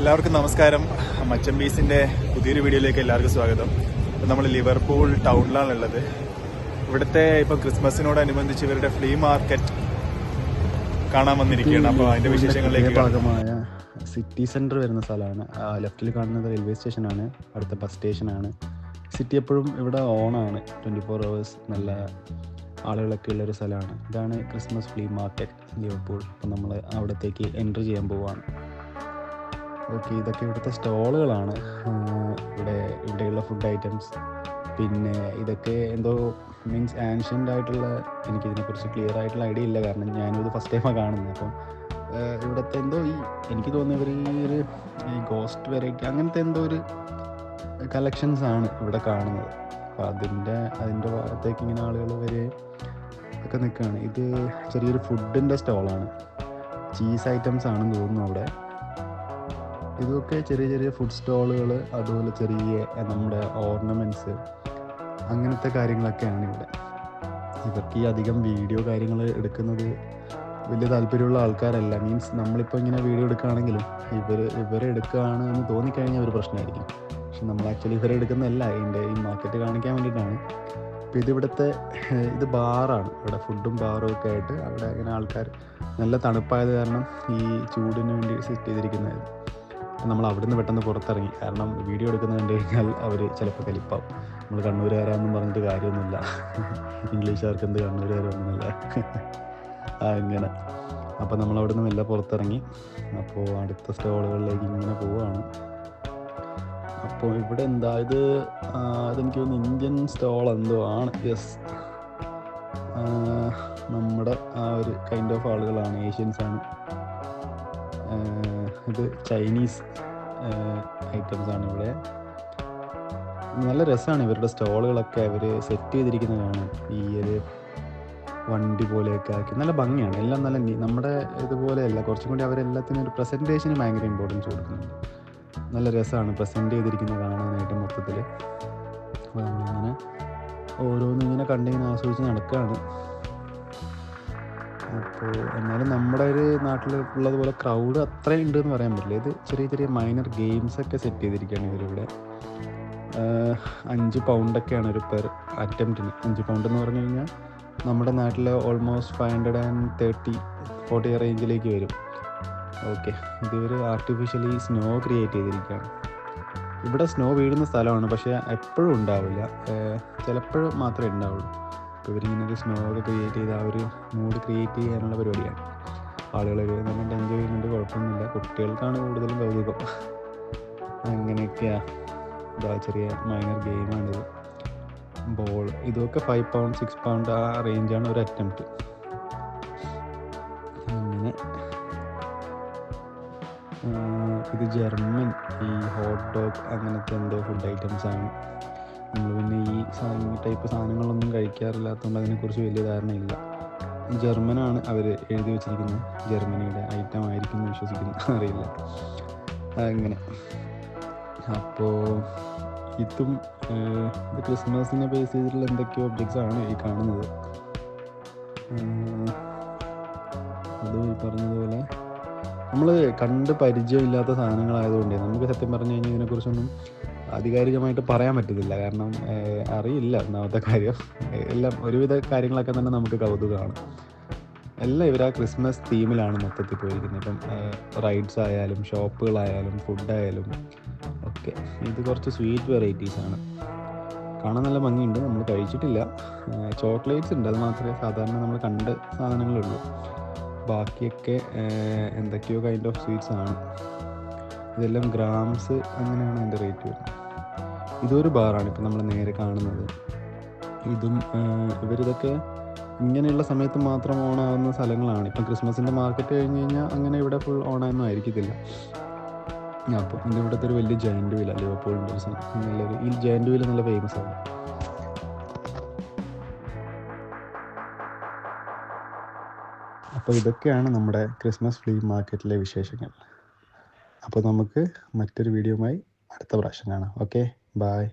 എല്ലാവർക്കും നമസ്കാരം. മച്ചം ബീസിന്റെ പുതിയൊരു വീഡിയോയിലേക്ക് എല്ലാവർക്കും സ്വാഗതം. ഇപ്പം നമ്മൾ ലിവർപൂൾ ടൗണിലാണ് ടൗണിലാണുള്ളത് ഇവിടുത്തെ ഇപ്പം ക്രിസ്മസിനോടനുബന്ധിച്ച് ഇവരുടെ ഫ്ലീ മാർക്കറ്റ് കാണാൻ വന്നിരിക്കുകയാണ്. അപ്പോൾ അതിന്റെ വിശേഷങ്ങളിലേക്ക്. ഭാഗമായ സിറ്റി സെന്റർ വരുന്ന സ്ഥലമാണ്. ലെഫ്റ്റിൽ കാണുന്നത് റെയിൽവേ സ്റ്റേഷനാണ്. അടുത്ത ബസ് സ്റ്റേഷനാണ്. സിറ്റി എപ്പോഴും ഇവിടെ ഓണാണ് ട്വന്റി ഫോർ അവേഴ്സ് നല്ല ആളുകളൊക്കെ ഉള്ളൊരു സ്ഥലമാണ്. ഇതാണ് ക്രിസ്മസ് ഫ്ലീ മാർക്കറ്റ് ലിവർപൂൾ. അപ്പം നമ്മൾ അവിടത്തേക്ക് എൻട്രി ചെയ്യാൻ പോവാണ്. ഓക്കെ ഇതൊക്കെ ഇവിടുത്തെ സ്റ്റോളുകളാണ്. ഇവിടെ ഇവിടെയുള്ള ഫുഡ് ഐറ്റംസ് പിന്നെ ഇതൊക്കെ എന്തോ മീൻസ് ആൻഷ്യന്റ് ആയിട്ടുള്ള എനിക്കിതിനെക്കുറിച്ച് ക്ലിയർ ആയിട്ടുള്ള ഐഡിയ ഇല്ല. കാരണം ഞാനിത് ഫസ്റ്റ് ടൈമാണ് കാണുന്നത്. അപ്പം ഇവിടുത്തെ എന്തോ ഈ എനിക്ക് തോന്നുന്നു ഇവർ ഈ ഒരു ഈ ഗോസ്റ്റ് വെറൈറ്റി അങ്ങനത്തെ എന്തോ ഒരു കളക്ഷൻസ് ആണ് ഇവിടെ കാണുന്നത്. അപ്പോൾ അതിന്റെ അതിന്റെ ഭാഗത്തേക്ക് ഇങ്ങനെ ആളുകൾ വരെ ഒക്കെ നിൽക്കുകയാണ്. ഇത് ചെറിയൊരു ഫുഡിന്റെ സ്റ്റോളാണ് ചീസ് ഐറ്റംസ് ആണെന്ന് തോന്നുന്നു അവിടെ. ഇതൊക്കെ ചെറിയ ചെറിയ ഫുഡ് സ്റ്റോളുകൾ അതുപോലെ ചെറിയ നമ്മുടെ ഓർണമെന്റ്സ് അങ്ങനത്തെ കാര്യങ്ങളൊക്കെയാണ് ഇവിടെ. ഇവർക്ക് ഈ അധികം വീഡിയോ കാര്യങ്ങൾ എടുക്കുന്നത് വലിയ താല്പര്യമുള്ള ആൾക്കാരല്ല. മീൻസ് നമ്മളിപ്പോൾ ഇങ്ങനെ വീഡിയോ എടുക്കുകയാണെങ്കിലും ഇവർ ഇവരെ എടുക്കുകയാണ് എന്ന് തോന്നിക്കഴിഞ്ഞാൽ ഒരു പ്രശ്നമായിരിക്കും. പക്ഷെ നമ്മൾ ആക്ച്വലി ഇവരെ എടുക്കുന്നതല്ല. ഇതിന്റെ ഈ മാർക്കറ്റ് കാണിക്കാൻ വേണ്ടിയിട്ടാണ്. അപ്പോൾ ഇതിവിടുത്തെ ഇത് ബാറാണ്. ഇവിടെ ഫുഡും ബാറും ഒക്കെ ആയിട്ട് അവിടെ ഇങ്ങനെ ആൾക്കാർ നല്ല തണുപ്പായത് കാരണം ഈ ചൂടിന് വേണ്ടി സെറ്റ് ചെയ്തിരിക്കുന്നത്. നമ്മൾ അവിടുന്ന് പെട്ടെന്ന് പുറത്തിറങ്ങി. കാരണം വീഡിയോ എടുക്കുന്നത് കണ്ടു കഴിഞ്ഞാൽ അവർ ചിലപ്പോൾ കലിപ്പാവും. നമ്മൾ കണ്ണൂരുകാരാണെന്നും പറഞ്ഞിട്ട് കാര്യമൊന്നുമില്ല. ഇംഗ്ലീഷുകാർക്ക് എന്ത് കണ്ണൂരുകാരൊന്നുമില്ല ആ ഇങ്ങനെ. അപ്പോൾ നമ്മൾ അവിടെ അവിടുന്ന് മെല്ലെ പുറത്തിറങ്ങി. അപ്പോൾ അടുത്ത സ്റ്റോളുകളിലേക്ക് ഇങ്ങനെ പോവുകയാണ് അപ്പോൾ ഇവിടെ എന്താ? ഇത് അതെനിക്ക് തോന്നുന്നു ഇന്ത്യൻ സ്റ്റോൾ എന്തോ ആണ്. യെസ്. നമ്മുടെ ആ ഒരു കൈൻഡ് ഓഫ് ആളുകളാണ്. ഏഷ്യൻസ് ആണ് ആ, ഇത് ചൈനീസ് ഐറ്റംസ് ആണ് ഇവിടെ. നല്ല രസമാണ് ഇവരുടെ സ്റ്റോളുകളൊക്കെ അവർ സെറ്റ് ചെയ്തിരിക്കുന്നത് കാണാൻ. ഈ ഒരു വണ്ടി പോലെയൊക്കെ ആക്കി. നല്ല ഭംഗിയാണ്. എല്ലാം നല്ല നമ്മുടെ ഇതുപോലെയല്ല. കുറച്ചും കൂടി അവരെല്ലാത്തിനും ഒരു പ്രസന്റേഷന് ഭയങ്കര ഇമ്പോർട്ടൻസ് കൊടുക്കുന്നുണ്ട്. നല്ല രസമാണ് പ്രസന്റ് ചെയ്തിരിക്കുന്നത് കാണാനായിട്ട് മൊത്തത്തിൽ അപ്പോൾ നമ്മളിങ്ങനെ ഓരോന്നും ഇങ്ങനെ കണ്ടിങ്ങനെ ആസ്വദിച്ച് നടക്കുകയാണ് അപ്പോൾ എന്നാലും നമ്മുടെ ഒരു നാട്ടിൽ ഉള്ളതുപോലെ ക്രൗഡ് അത്രയും ഉണ്ട് എന്ന് പറയാൻ പറ്റില്ല. ഇത് ചെറിയ ചെറിയ മൈനർ ഗെയിംസ് ഒക്കെ സെറ്റ് ചെയ്തിരിക്കുകയാണ് ആഹ് അഞ്ച് പൗണ്ടൊക്കെയാണ് ഒരു പെർ അറ്റംപ്റ്റിന് അഞ്ച് പൗണ്ട് എന്ന് പറഞ്ഞു കഴിഞ്ഞാൽ നമ്മുടെ നാട്ടിൽ almost five hundred and thirty forty റേഞ്ചിലേക്ക് വരും. ഓക്കെ ഇതൊരു ആർട്ടിഫിഷ്യലി സ്നോ ക്രിയേറ്റ് ചെയ്തിരിക്കുകയാണ്. ഇവിടെ സ്നോ വീഴുന്ന സ്ഥലമാണ് പക്ഷേ എപ്പോഴും ഉണ്ടാവില്ല. ചിലപ്പോഴും മാത്രമേ ഉണ്ടാവുള്ളൂ. അപ്പോൾ ഇവരിങ്ങനെ ഒരു സ്നോ ഒക്കെ ക്രിയേറ്റ് ചെയ്ത് ആ ഒരു മൂഡ് ക്രിയേറ്റ് ചെയ്യാനുള്ള പരിപാടിയാണ്. ആളുകൾ നന്നായിട്ട് എൻജോയ് ചെയ്യുന്നുണ്ട് കുഴപ്പമൊന്നുമില്ല. കുട്ടികൾക്കാണ് കൂടുതലും കൗതുകം. അങ്ങനെയൊക്കെയാണ് ഇതാ ചെറിയ മൈനർ ഗെയിമാണിത് ബോൾ ഇതൊക്കെ ഫൈവ് പൗണ്ട് സിക്സ് പൗണ്ട് ആ റേഞ്ചാണ് ഒരു അറ്റംപ്റ്റ് അങ്ങനെ. ഇത് ജർമ്മൻ ഈ ഹോട്ട് ഡോഗ് അങ്ങനത്തെ എന്തോ ഫുഡ് ഐറ്റംസ് ആണ്. നമ്മൾ പിന്നെ ഈ സാധനം ടൈപ്പ് സാധനങ്ങളൊന്നും കഴിക്കാറില്ലാത്തതുകൊണ്ട് അതിനെക്കുറിച്ച് വലിയ ധാരണയില്ല. ജർമ്മനാണ് അവർ എഴുതി വെച്ചിരിക്കുന്നത്. ജർമ്മനിയുടെ ഐറ്റം ആയിരിക്കും വിശ്വസിക്കുന്നു. അറിയില്ല. അങ്ങനെ. അപ്പോൾ ഇതും ഇത് ക്രിസ്മസിനെ ബേസ് ചെയ്തിട്ടുള്ള എന്തൊക്കെയോ ഒബ്ജക്ട്സ് ആണ് ഈ കാണുന്നത്. അത് ഈ പറഞ്ഞതുപോലെ നമ്മൾ കണ്ട് പരിചയമില്ലാത്ത സാധനങ്ങളായതുകൊണ്ട് നമുക്ക് സത്യം പറഞ്ഞു കഴിഞ്ഞാൽ ഇതിനെക്കുറിച്ചൊന്നും ആധികാരികമായിട്ട് പറയാൻ പറ്റത്തില്ല. കാരണം അറിയില്ല ഒന്നാമത്തെ കാര്യം. എല്ലാം ഒരുവിധ കാര്യങ്ങളൊക്കെ തന്നെ നമുക്ക് കൗതുകമാണ്. എല്ലാം ഇവർ ആ ക്രിസ്മസ് തീമിലാണ് മൊത്തത്തിൽ പോയിരിക്കുന്നത്. ഇപ്പം റൈഡ്സ് ആയാലും ഷോപ്പുകളായാലും ഫുഡായാലും ഒക്കെ. ഇത് കുറച്ച് സ്വീറ്റ് വെറൈറ്റീസ് ആണ്. കാണാൻ നല്ല ഭംഗിയുണ്ട്. നമ്മൾ കഴിച്ചിട്ടില്ല. ചോക്ലേറ്റ്സ് ഉണ്ട്. അത് മാത്രമേ സാധാരണ നമ്മൾ കണ്ട സാധനങ്ങളുള്ളൂ. ബാക്കിയൊക്കെ എന്തൊക്കെയോ കൈൻഡ് ഓഫ് സ്വീറ്റ്സ് ആണ്. ഇതെല്ലാം ഗ്രാംസ് അങ്ങനെയാണ് അതിന്റെ റേറ്റ് വരുന്നത്. ഇതൊരു ബാറാണ് ഇപ്പം നമ്മൾ നേരെ കാണുന്നത്. ഇതും ഇവരിതൊക്കെ ഇങ്ങനെയുള്ള സമയത്ത് മാത്രം ഓണാവുന്ന സ്ഥലങ്ങളാണ്. ഇപ്പം ക്രിസ്മസിന്റെ മാർക്കറ്റ് കഴിഞ്ഞ് കഴിഞ്ഞാൽ അങ്ങനെ ഇവിടെ ഫുൾ ഓണായൊന്നും ആയിരിക്കത്തില്ല. അപ്പോൾ ഇവിടുത്തെ ഒരു വലിയ ജയന്റ് വീല ലിവർപൂളിന്റെ നല്ലൊരു ഈ ജയന്റ് വീൽ നല്ല ഫേമസ് ആണ്. അപ്പോൾ ഇതൊക്കെയാണ് നമ്മുടെ ക്രിസ്മസ് ഫ്ലീ മാർക്കറ്റിലെ വിശേഷങ്ങൾ. അപ്പോൾ നമുക്ക് മറ്റൊരു വീഡിയോയുമായി അടുത്ത പ്രാവശ്യം കാണാം. Okay bye